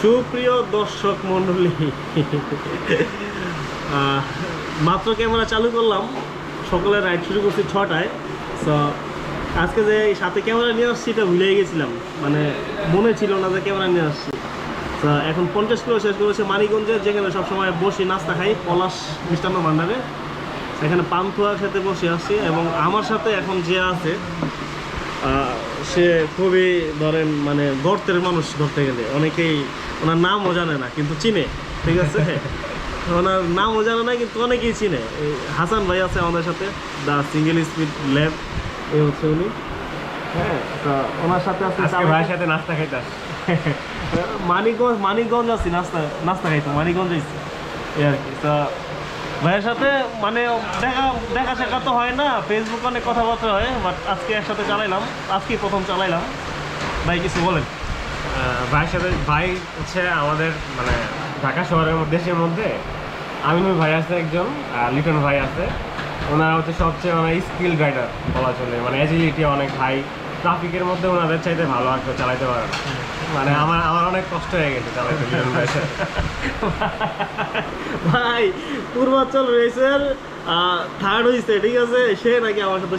সুপ্রিয় দর্শক মণ্ডলী মাত্র ক্যামেরা চালু করলাম। সকালে রাইড শুরু করছি ছটায়। তো আজকে যে সাথে ক্যামেরা নিয়ে আসছি, এটা ভুলে গেছিলাম। মানে মনে ছিল না যে ক্যামেরা নিয়ে আসছি। তো এখন পঞ্চাশ কিলো শেষ করেছে মানিকগঞ্জে, যেখানে সবসময় বসি, নাস্তা খাই, পলাশ মিষ্টান্ন ভান্ডারে। এখানে পান্তুয়া সাথে বসে আসছি এবং আমার সাথে এখন যে আছে সে খুবই ধরেন মানে গর্তের মানুষ ধরতে গেলে। অনেকেই ওনার নামও জানে না কিন্তু চিনে ঠিক আছে? ওনার নামও জানে না কিন্তু অনেকেই চিনে। এই হাসান ভাই আছে আমাদের সাথে দ্য সিঙ্গেল স্পিড ল্যাব এই হচ্ছে উনি। হ্যাঁ তো ওনার সাথে আজকে ভাইয়ের সাথে নাস্তা খাইতে মানিকগঞ্জ মানিকগঞ্জ আছি নাস্তা নাস্তা খাইতো মানিকগঞ্জ এই আর কি তা ভাইয়ের সাথে মানে দেখা দেখা শেখা তো হয় না ফেসবুক অনেক কথাবার্তা হয় বাট আজকে একসাথে চালাইলাম আজকেই প্রথম চালাইলাম। ভাই কিছু বলেন। ভাইয়ের সাথে ভাই হচ্ছে আমাদের মানে ঢাকা শহরের মধ্যে, দেশের মধ্যে। আমিনুল ভাই আছে একজন লিটন ভাই আছে। ওনারা হচ্ছে সবচেয়ে মানে স্কিল রাইডার বলা চলে। মানে এজিলিটি অনেক হাই ট্রাফিকের মধ্যে ওনাদের চাইতে ভালো আর কেউ চালাইতে পারে না। মানে আমার আমার অনেক কষ্ট হয়ে গেছে চালাইতে লিটন সাথে। ভাই পূর্বাচল রেসের থার্ড হয়েছে ঠিক আছে? সে নাকি আমার সাথে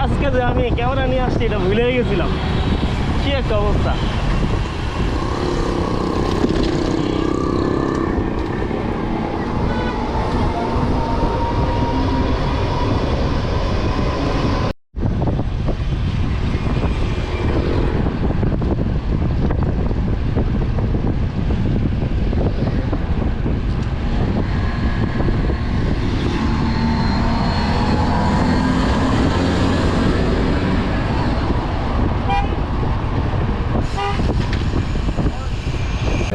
আজকে যে আমি ক্যামেরা নিয়ে আসছি এটা ভুলে গেছিলাম। কি একটা অবস্থা।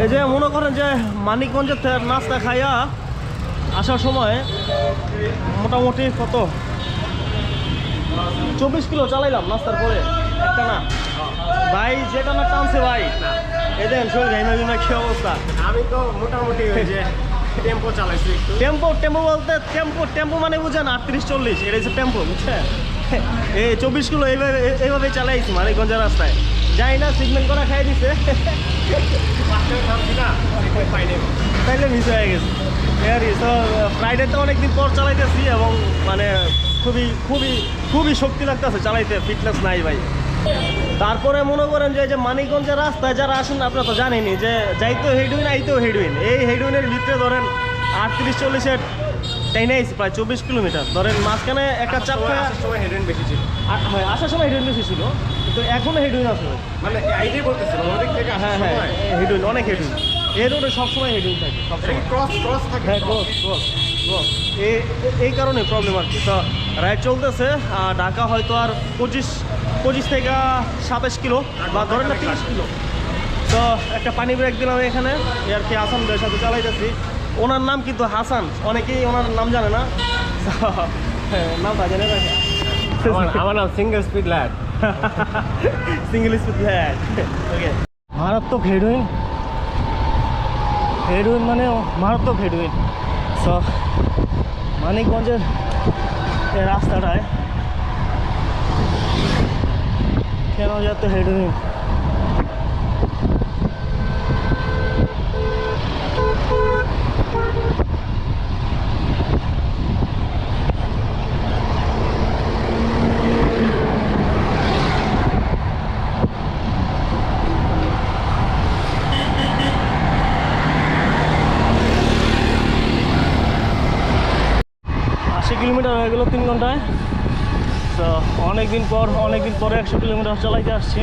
এই যে মনে করেন যে মানিকগঞ্জের নাস্তা খাইয়া আসার সময় মোটামুটি কত? চব্বিশ কিলো চালাইলাম নাস্তার পরে একটা না ভাই যেটা না টানছে ভাই। এই দেখেন শরীর ঘাইমা কি অবস্থা? আমি তো মোটামুটি টেম্পো চালাইছি টেম্পো টেম্পো বলতে টেম্পো টেম্পো মানে বুঝেন আটত্রিশ চল্লিশ এটা হচ্ছে টেম্পো বুঝছেন? এই চব্বিশ কিলো এইভাবে এইভাবে চালাইছি মানিকগঞ্জের রাস্তায়। যাই না সিগন্যাল করা খাই দিছে। তাইলে মিস হয়ে গেছে। এই তো ফ্রাইডেতে অনেকদিন পর চালাইতেছি এবং মানে খুবই খুবই খুবই শক্তি লাগতেছে চালাইতে ফিটনেস নাই ভাই। তারপরে মনে করেন যে যে মানিকগঞ্জের রাস্তায় যারা আসেন আপনারা তো জানেনই যে যাইতো হেডউইন আইতেও হেডউইন এই হেডউইনের ভিতরে ধরেন আটত্রিশ চল্লিশের টাইনে প্রায় চব্বিশ কিলোমিটার। ধরেন মাঝখানে একটা চাপ আসার সময় হেডেন বেশি ছিল। হয় আসার সময় হেডউইন বেশি ছিল। কিন্তু এখনও হেডউইন আছে। মানে আইডিয়া বলতেছিল ওদিক থেকে হ্যাঁ হ্যাঁ সময়। হেডউইন অনেক হেডউইন এই রোডে সবসময় হেডউইন থাকে সবসময়। ক্রস ক্রস থাকে হ্যাঁ ক্লোজ ক্লোজ ক্লোজ এই এই কারণে প্রবলেম আর কি। তো রাইড চলতেছে ঢাকা হয়তো আর পঁচিশ পঁচিশ থেকে সাতাশ কিলো বা ধরেন না তিরিশ কিলো। তো একটা পানি ব্রেক দিলাম এখানে আর কি হাসান ভাইয়ের সাথে চালাইতেছি। ওনার নাম কিন্তু হাসান অনেকেই ওনার নাম জানে না। তো, হ্যাঁ, নামটা জানে না। আমার আমার নাম single speed lad single speed হ্যাঁ ওকে মারাত্মক হেডউইন হেডউইন মানে মারাত্মক হেডউইন সো মানিকগঞ্জের রাস্তাটায় কেন যাতে হেডউইন কিলোমিটার হয়ে গেলো তিন ঘন্টায়। তো অনেকদিন পর, অনেকদিন পরে একশো কিলোমিটার চালাইতে আসছি।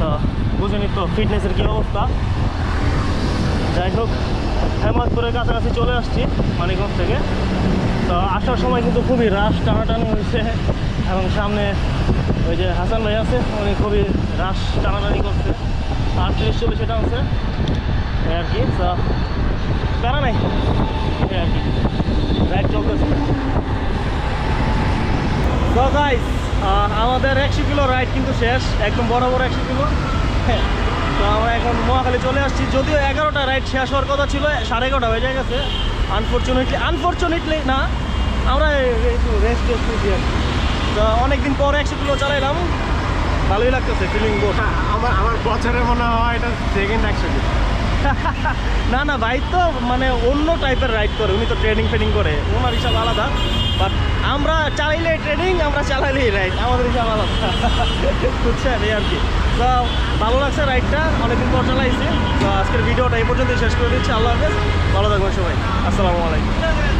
তো বুঝেনি তো ফিটনেসের কী অবস্থা। যাই হোক, হেমাদপুরের কাছাকাছি চলে আসছি মানিকগঞ্জ থেকে। তো আসার সময় কিন্তু খুবই রাশ টানাটানি হয়েছে এবং সামনে ওই যে হাসান ভাই আছে, উনি খুবই রাশ টানাটানি করছে। আটত্রিশ চল্লিশ এটা আছে আর কি প্যারা নাই। রাইড চলতেছে। তো গাইস আমাদের একশো কিলো রাইড কিন্তু শেষ একদম বড় বড় একশো কিলো। হ্যাঁ তো আমরা এখন মহাখালী চলে আসছি। যদিও এগারোটা রাইড শেষ হওয়ার কথা ছিল সাড়ে এগারোটা হয়ে যায় গেছে। আনফর্চুনেটলি আনফর্চুনেটলি না আমরা একটু রেস্ট টেস্ট নিয়েছি আর কি। তো অনেকদিন পর একশো কিলো চালাইলাম। ভালোই লাগতেছে ফিলিং গুড আমার আমার বছরে মনে হয় এটা সেকেন্ড একশো না না ভাই তো মানে অন্য টাইপের রাইড করে, উনি তো ট্রেনিং ফ্রেনিং করে, ওনার হিসাব আলাদা। বাট আমরা চালাইলে ট্রেনিং আমরা চালাইলেই রাইড আমাদের হিসাব আলাদা। বুঝছেন, এই আর কি। তো ভালো লাগছে রাইডটা অনেকদিন পর চালাইছি। তো আজকের ভিডিওটা এই পর্যন্ত শেষ করে দিচ্ছি, আল্লাহ হাফেজ। ভালো থাকবেন সবাই। আসসালামু আলাইকুম।